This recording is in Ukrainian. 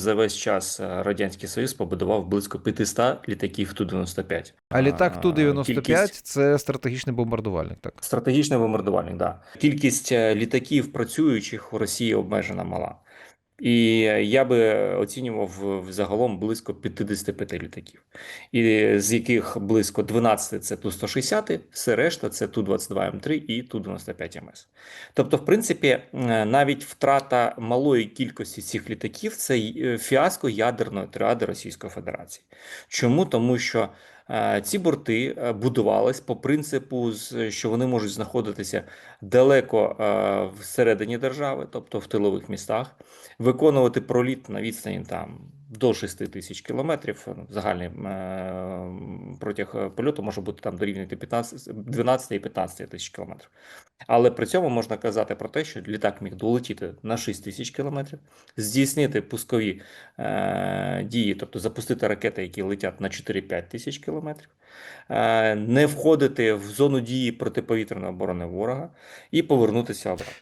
За весь час е, Радянський Союз побудував близько 500 літаків Ту-95. А літак Ту-95 кількість- це стратегічний бомбардувальник, так? Стратегічний бомбардувальник, да. Кількість е, літаків працюючих у Росії обмежена мала. І я би оцінював в- загалом близько 55 літаків, і з яких близько 12 це Ту-160, все решта це Ту-22М3 і Ту-95МС. Тобто, в принципі, е, навіть втрата малої кількості цих літаків це е, фіаско ядерної триади Російської Федерації. Чому? Тому що е, ці борти е, будувались по принципу, що вони можуть знаходитися далеко е, всередині держави, тобто в тилових містах, виконувати проліт на відстані там до 6 тисяч кілометрів. Загальний е, протяг е, польоту може бути там дорівнювати 15, 12 і 15 тисяч кілометрів. Але при цьому можна казати про те, що літак міг долетіти на 6 тисяч кілометрів, здійснити пускові е, дії, тобто запустити ракети, які летять на 4-5 тисяч кілометрів, е, не входити в зону дії протиповітряної оборони ворога і повернутися обратно.